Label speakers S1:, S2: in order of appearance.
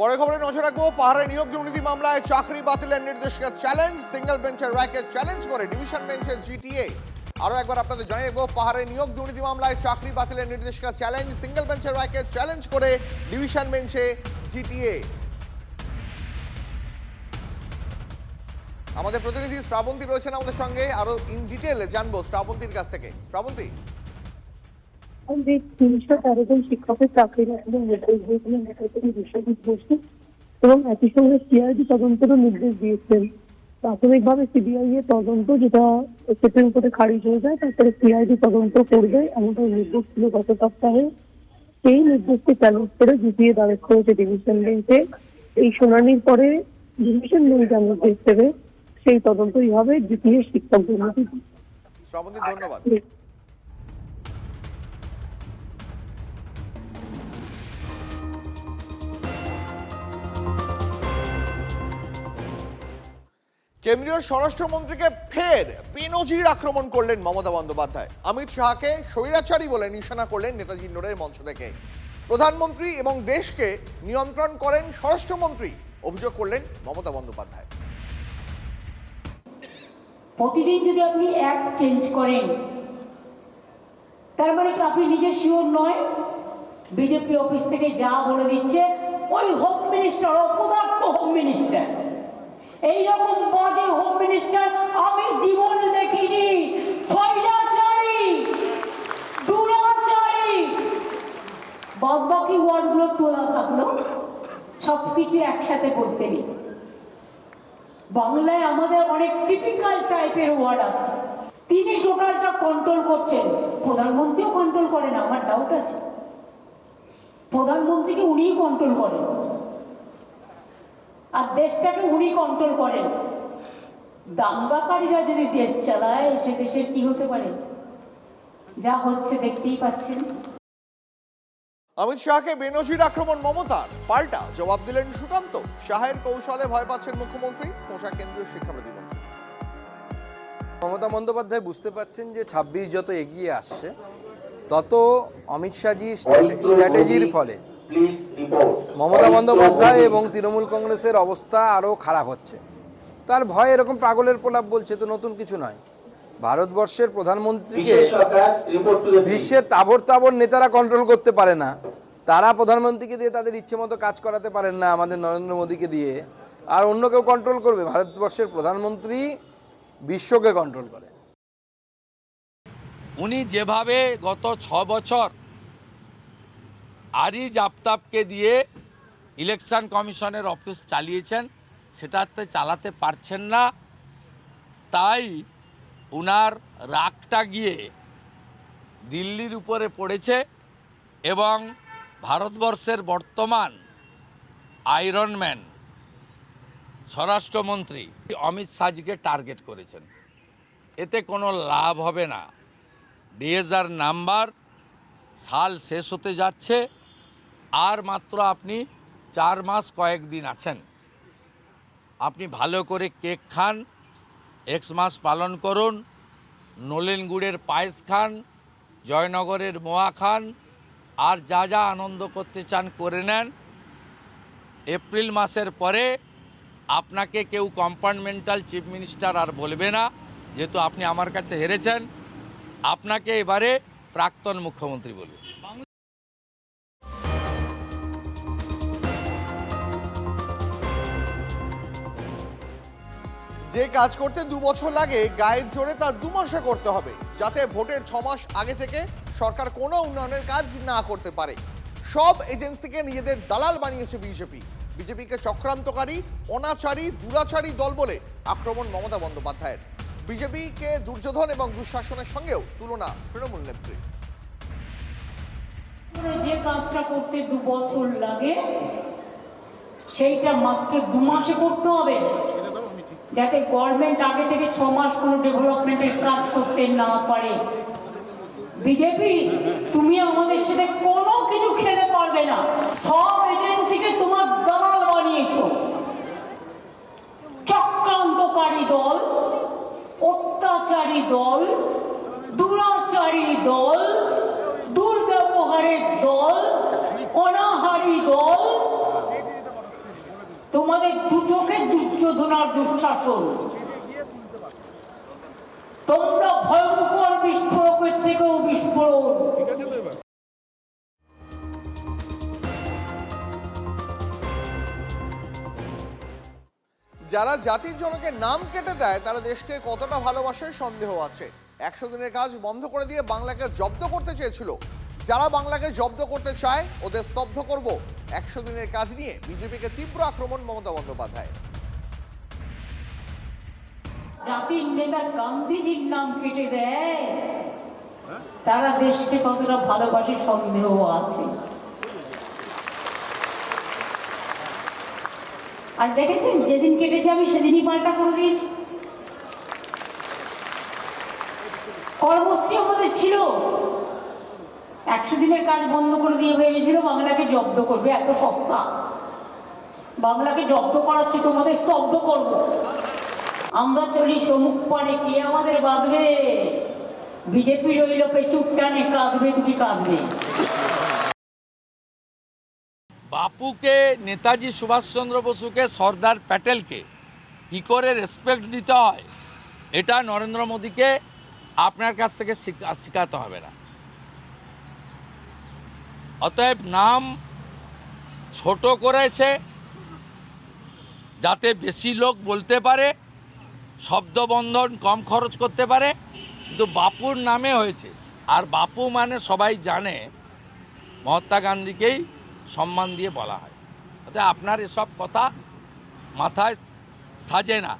S1: পরে খবরে নজর রাখব, পাহাড়ে নিয়োগ দুর্নীতি মামলায় চাকরি বাতিলের নির্দেশকে চ্যালেঞ্জ সিঙ্গেল বেঞ্চের রায়কে চ্যালেঞ্জ করে ডিভিশন বেঞ্চের জিটিএ আরও একবার আপনাদের জানিয়ে রাখব, পাহাড়ে নিয়োগ দুর্নীতি মামলায় চাকরি বাতিলের নির্দেশিকা চ্যালেঞ্জ সিঙ্গেল বেঞ্চের রায়কে চ্যালেঞ্জ করে ডিভিশন বেঞ্চে জিটিএ আমাদের প্রতিনিধি শ্রাবন্তী রয়েছেন আমাদের সঙ্গে, আরও ইন ডিটেল জানব শ্রাবন্তীর কাছ থেকে। শ্রাবন্তী?
S2: যে তিনশো তেরো জন শিক্ষকের চাকরি এবং একই সঙ্গে সিআইডি তদন্তেরও নির্দেশ দিয়েছেন প্রাথমিকভাবে সিবিআই এর তদন্ত যেটা সুপ্রিম কোর্টে খারিজ হয়ে যায় তারপরে সিআইডি তদন্ত করবে এমনটা নির্দেশ ছিল গত সপ্তাহে সেই নির্দেশকে চ্যালেঞ্জ করে জিপিএ দ্বারস্থ হয়েছে ডিভিশন বেঞ্চে এই শুনানির পরে ডিভিশন বেঞ্চ যা নির্দেশ দেবে সেই তদন্তই হবে জিপিএ শিক্ষক দুর্নীতি
S1: শ্রাবন্তী ধন্যবাদ। কেন্দ্রীয় স্বরাষ্ট্রমন্ত্রীকে ফের বেনজির আক্রমণ করলেন মমতা বন্দ্যোপাধ্যায়। অমিত শাহকে স্বৈরাচারী বলে নিশানা করলেন নেতাজি ইন্ডোরের মঞ্চ থেকে। প্রধানমন্ত্রী এবং দেশকে নিয়ন্ত্রণ করেন স্বরাষ্ট্রমন্ত্রী, অভিযোগ করলেন মমতা বন্দ্যোপাধ্যায়।
S3: প্রতিদিন যদি আপনি অ্যাক্ট চেঞ্জ করেন, তার মানে কি আপনি নিজে শিওর নয়? বিজেপি অফিস থেকে যা বলে দিচ্ছে, ওই হোম মিনিস্টার অপদার্থ হোম মিনিস্টার এইরকম আমি দেখিনি। ওয়ার্ডগুলো তোলা থাকল সব কিছু একসাথে করতে নেই। বাংলায় আমাদের অনেক টিপিক্যাল টাইপের ওয়ার্ড আছে। তিনি টোটালটা কন্ট্রোল করছেন। প্রধানমন্ত্রীও কন্ট্রোল করেন, আমার ডাউট আছে। প্রধানমন্ত্রীকে উনিই কন্ট্রোল করেন। আর দেশটাকে উনি কন্ট্রোল করেন। দাঙ্গাকারীরা যদি দেশ চালায় সে দেশের কি হতে পারে? যা হচ্ছে দেখতেই পাচ্ছেন।
S1: অমিত শাহকে বেনজির আক্রমণ মমতার পাল্টা জবাব দিলেন সুকান্ত। শাহের কৌশলে ভয় পাচ্ছেন মুখ্যমন্ত্রী পোশাক কেন্দ্রীয় শিক্ষা প্রতিমন্ত্রী।
S4: মমতা বন্দ্যোপাধ্যায় বুঝতে পারছেন যে ছাব্বিশ যত এগিয়ে আসছে তত অমিত শাহজি স্ট্র্যাটেজির ফলে। মমতা বন্দ্যোপাধ্যায় এবং তৃণমূল কংগ্রেসের অবস্থা আরও খারাপ হচ্ছে। তার ভয় এরকম পাগলের প্রলাপ বলছে তো নতুন কিছু নয়। ভারতবর্ষের প্রধানমন্ত্রীকে বিশ্বের তাবর তাবর নেতারা কন্ট্রোল করতে পারে না। তারা প্রধানমন্ত্রীকে দিয়ে তাদের ইচ্ছে মতো কাজ করাতে পারেন না আমাদের নরেন্দ্র মোদীকে দিয়ে। আর অন্য কেউ কন্ট্রোল করবে ভারতবর্ষের প্রধানমন্ত্রী বিশ্বকে কন্ট্রোল করে।
S5: উনি যেভাবে গত ছ বছর আরিজ আফতাবকে দিয়ে ইলেকশন কমিশনের অফিস চালিয়েছেন সেটাতে চালাতে পারছেন না। তাই উনার রাগটা গিয়ে দিল্লির উপরে পড়েছে এবং ভারতবর্ষের বর্তমান আয়রনম্যান স্বরাষ্ট্রমন্ত্রী অমিত শাহজিকে টার্গেট করেছেন। এতে কোনো লাভ হবে না। ডিএসআর নাম্বার সাল শেষ হতে যাচ্ছে। আর মাত্র আপনি চার মাস কয়েকদিন আছেন। আপনি ভালো করে কেক খান, এক্স মাস পালন করুন, নলেন গুড়ের পায়েস খান, জয়নগরের মোয়া খান, আর যা যা আনন্দ করতে চান করে নেন। এপ্রিল মাসের পরে আপনাকে কেউ কম্পার্টমেন্টাল চিফ মিনিস্টার আর বলবে না, যেহেতু আপনি আমার কাছে হেরেছেন। আপনাকে এবারে প্রাক্তন মুখ্যমন্ত্রী বলবে
S1: যে কাজ করতে দু বছর লাগে, গায়ের জোরে তা দু মাসে করতে হবে, যাতে ভোটের ছ মাস আগে থেকে সরকার কোনো উন্নয়নের কাজ না করতে পারে। সব এজেন্সিকে নিজেদের দালাল বানিয়েছে বিজেপি। বিজেপিকে চক্রান্তকারী, অনাচারী, দুরাচারী দল বলে আক্রমণ মমতা বন্দ্যোপাধ্যায়ের। বিজেপিকে দুর্যোধন এবং দুঃশাসনের সঙ্গেও তুলনা তৃণমূল নেত্রী।
S3: যে কাজটা করতে দু বছর লাগে, সেইটা মাত্র দু মাসে করতে হবে। যাতে গভর্নমেন্ট আগে থেকে ছ মাস কোনো ডেভেলপমেন্টের কাজ করতে না পারে। বিজেপি তুমি আমাদের সাথে কোনো কিছু খেলে পারবে না। সব এজেন্সিকে তোমার দালাল বানিয়েছো। চক্রান্তকারী দল, অত্যাচারী দল, দুরাচারী দল, দুর্ব্যবহারের দল, অনাহারী দল তোমাদের দুটোকে দুর্যোধনার দুঃশাসন। তোমরা ভয়ঙ্কর বিস্ফোরকের থেকেও বিস্ফোরণ।
S1: যারা জাতির জনকের নাম কেটে দেয়, তারা দেশকে কতটা ভালোবাসে সন্দেহ আছে। একশো দিনের কাজ বন্ধ করে দিয়ে বাংলাকে জব্দ করতে চেয়েছিল। যারা বাংলাকে জব্দ করতে চায়, ওদের স্তব্ধ করব। একশো দিনের কাজ নিয়ে বিজেপিকে তীব্র আক্রমণ মমতা বন্দ্যোপাধ্যায়
S3: জাতির নেতা গান্ধীজির নাম কেটে দেয়। তারা দেশকে কতটা ভালোবাসে সন্দেহ আছে। আর দেখেছেন, যেদিন কেটেছে আমি সেদিনই পাল্টা করে দিয়েছি। কর্মশ্রী আমাদের ছিল। একশো দিনের কাজ বন্ধ করে দিয়ে ভেবেছিল বাংলাকে জব্দ করবে এত সস্তা। বাংলাকে জব্দ করাচ্ছি, তোমাদের স্তব্ধ করব। আমরা চলি সমুখ পানে কে আমাদের বাঁধবে? বিজেপি রইল পেছুর টানে, কাঁদবে, তুমি কাঁদবে।
S5: বাপুকে, নেতাজি সুভাষচন্দ্র বসুকে, সর্দার প্যাটেলকে কী করে রেসপেক্ট দিতে হয়, এটা নরেন্দ্র মোদীকে আপনার কাছ থেকে শিখা- শেখাতে হবে না। অতএব নাম ছোট করেছে, যাতে বেশি লোক বলতে পারে শব্দবন্ধন কম খরচ করতে পারে, কিন্তু বাপুর নামে হয়েছে। আর বাপু মানে সবাই জানে, মহাত্মা গান্ধীকেই সম্মান দিয়ে বলা হয়। অর্থাৎ আপনার এসব কথা মাথায় সাজে না।